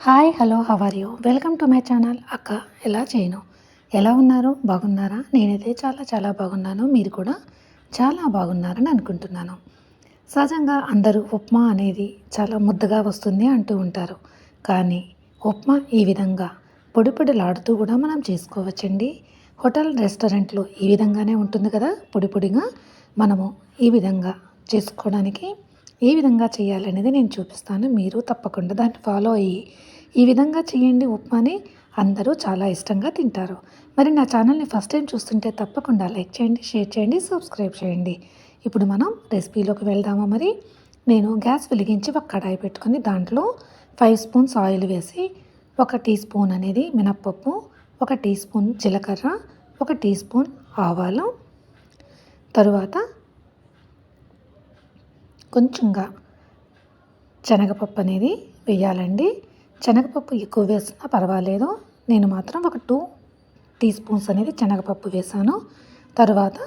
Hi hello how are you? Welcome to my channel. అక్క ఎలా చేయను? ఎలా ఉన్నారు? బాగున్నారా? నేనైతే చాలా చాలా బాగున్నాను. మీరు కూడా చాలా బాగున్నారని అనుకుంటున్నాను. సహజంగా అందరూ ఉప్మా అనేది చాలా ముద్దగా వస్తుంది అంటూ ఉంటారు. కానీ ఉప్మా ఈ విధంగా పొడి పొడిలాడుతూ కూడా మనం చేసుకోవచ్చండి. హోటల్ రెస్టారెంట్లో ఈ విధంగానే ఉంటుంది కదా? పొడి పొడిగా మనము ఈ విధంగా చేసుకోవడానికి ఏ విధంగా చేయాలనేది నేను చూపిస్తాను. మీరు తప్పకుండా దాన్ని ఫాలో అయ్యి ఈ విధంగా చేయండి ఉప్మాని. అందరూ చాలా ఇష్టంగా తింటారు. మరి నా ఛానల్ని ఫస్ట్ టైం చూస్తుంటే తప్పకుండా లైక్ చేయండి షేర్ చేయండి సబ్స్క్రైబ్ చేయండి. ఇప్పుడు మనం రెసిపీలోకి వెళ్దామా మరి? నేను గ్యాస్ వెలిగించి ఒక కడాయి పెట్టుకొని దాంట్లో ఫైవ్ స్పూన్స్ ఆయిల్ వేసి ఒక టీ స్పూన్ అనేది మినప్పప్పు ఒక టీ స్పూన్ జీలకర్ర ఒక టీ స్పూన్ ఆవాలు. తరువాత కొంచెంగా శనగపప్పు అనేది వేయాలండి. శనగపప్పు ఎక్కువ వేసినా పర్వాలేదు. నేను మాత్రం ఒక టూ టీ స్పూన్స్ అనేది శనగపప్పు వేసాను. తర్వాత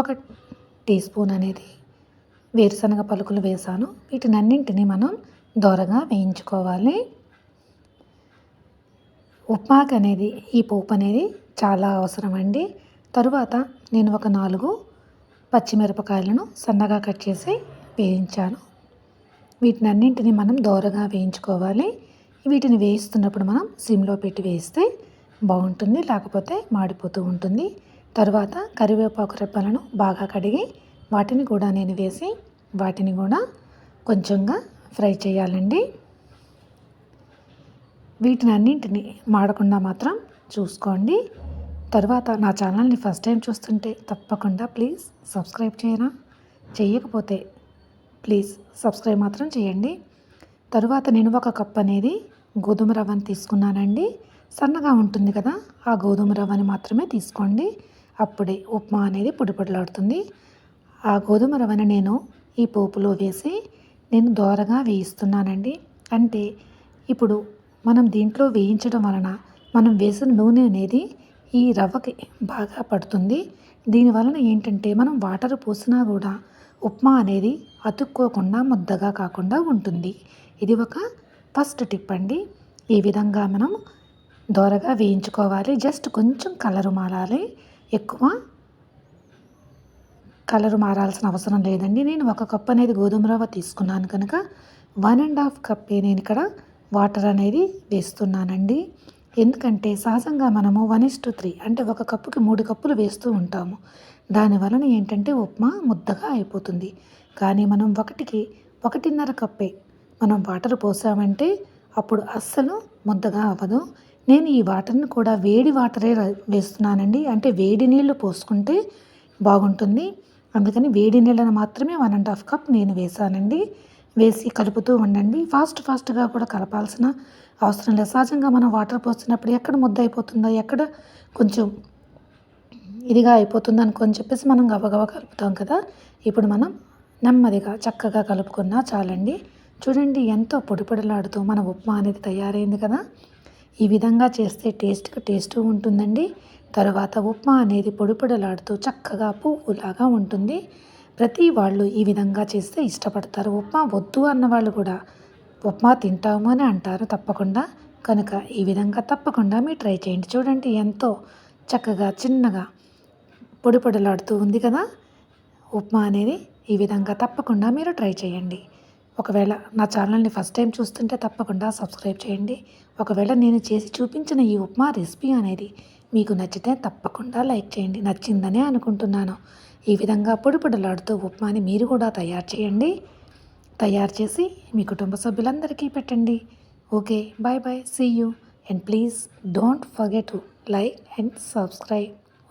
ఒక టీ స్పూన్ అనేది వేరుశనగ పలుకులు వేసాను. వీటిని అన్నింటినీ మనం దోరగా వేయించుకోవాలి. ఉప్మాకు అనేది ఈ పోపు అనేది చాలా అవసరం అండి తరువాత నేను ఒక నాలుగు పచ్చిమిరపకాయలను సన్నగా కట్ చేసి వేయించాను. వీటిని అన్నింటినీ మనం దోరగా వేయించుకోవాలి. వీటిని వేయిస్తున్నప్పుడు మనం సిమ్లో పెట్టి వేస్తే బాగుంటుంది లేకపోతే మాడిపోతూ ఉంటుంది. తర్వాత కరివేపాకు రెప్పలను బాగా కడిగి వాటిని కూడా నేను వేసి వాటిని కూడా కొంచెంగా ఫ్రై చేయాలండి. వీటిని అన్నింటిని మాడకుండా మాత్రం చూసుకోండి. తర్వాత నా ఛానల్ని ఫస్ట్ టైం చూస్తుంటే తప్పకుండా ప్లీజ్ సబ్స్క్రైబ్ చేయరా? చేయకపోతే ప్లీజ్ సబ్స్క్రైబ్ మాత్రం చేయండి. తరువాత నేను ఒక కప్ అనేది గోధుమ రవ్వని తీసుకున్నానండి. సన్నగా ఉంటుంది కదా ఆ గోధుమ రవ్వని మాత్రమే తీసుకోండి. అప్పుడే ఉప్మా అనేది పొడిపొడలాడుతుంది. ఆ గోధుమ రవ్వని నేను ఈ పోపులో వేసి నేను దోరగా వేయిస్తున్నానండి. అంటే ఇప్పుడు మనం దీంట్లో వేయించడం వలన మనం వేసిన నూనె అనేది ఈ రవ్వకి బాగా పడుతుంది. దీనివలన ఏంటంటే మనం వాటర్ పోసినా కూడా ఉప్మా అనేది అతుక్కోకుండా ముద్దగా కాకుండా ఉంటుంది. ఇది ఒక ఫస్ట్ టిప్ అండి. ఈ విధంగా మనం దోరగా వేయించుకోవాలి. జస్ట్ కొంచెం కలరు మారాలి. ఎక్కువ కలరు మారాల్సిన అవసరం లేదండి. నేను ఒక కప్ అనేది గోధుమ రవ్వ తీసుకున్నాను కనుక వన్ అండ్ హాఫ్ కప్పే నేను ఇక్కడ వాటర్ అనేది వేస్తున్నానండి. ఎందుకంటే సహజంగా మనము వన్ ఇస్ టు త్రీ అంటే ఒక కప్పుకి మూడు కప్పులు వేస్తూ ఉంటాము. దాని వలన ఏంటంటే ఉప్మా ముద్దగా అయిపోతుంది. కానీ మనం ఒకటికి ఒకటిన్నర కప్పే మనం వాటర్ పోసామంటే అప్పుడు అస్సలు ముద్దగా అవ్వదు. నేను ఈ వాటర్ని కూడా వేడి వాటరే వేస్తున్నానండి. అంటే వేడి నీళ్ళు పోసుకుంటే బాగుంటుంది. అందుకని వేడి నీళ్ళను మాత్రమే వన్ అండ్ హాఫ్ కప్ నేను వేసానండి. వేసి కలుపుతూ ఉండండి. ఫాస్ట్ ఫాస్ట్గా కూడా కలపాల్సిన అవసరం లేదు. సహజంగా మనం వాటర్ పోసినప్పుడు ఎక్కడ ముద్ద అయిపోతుందో ఎక్కడ కొంచెం ఇదిగా అయిపోతుంది అనుకొని చెప్పేసి మనం గబగబా కలుపుతాం కదా. ఇప్పుడు మనం నెమ్మదిగా చక్కగా కలుపుకున్నా చాలండి. చూడండి ఎంతో పొడిపొడలాడుతూ మన ఉప్మా అనేది తయారైంది కదా. ఈ విధంగా చేస్తే టేస్ట్కి టేస్ట్ ఉంటుందండి. తర్వాత ఉప్మా అనేది పొడిపొడలాడుతూ చక్కగా పువ్వులాగా ఉంటుంది. ప్రతి వాళ్ళు ఈ విధంగా చేస్తే ఇష్టపడతారు. ఉప్మా వద్దు అన్న వాళ్ళు కూడా ఉప్మా తింటాము అని అంటారు తప్పకుండా. కనుక ఈ విధంగా తప్పకుండా మీరు ట్రై చేయండి. చూడండి ఎంతో చక్కగా చిన్నగా పొడిపొడలాడుతూ ఉంది కదా? ఉప్మా అనేది ఈ విధంగా తప్పకుండా మీరు ట్రై చేయండి. ఒకవేళ నా ఛానల్ని ఫస్ట్ టైం చూస్తుంటే తప్పకుండా సబ్స్క్రైబ్ చేయండి. ఒకవేళ నేను చేసి చూపించిన ఈ ఉప్మా రెసిపీ అనేది మీకు నచ్చితే తప్పకుండా లైక్ చేయండి. నచ్చిందనే అనుకుంటున్నాను. ఈ విధంగా పొడిపొడలాడుతూ ఉప్మాని మీరు కూడా తయారు చేయండి. తయారు చేసి మీ కుటుంబ సభ్యులందరికీ పెట్టండి. Okay bye bye see you. And please don't forget to like and subscribe.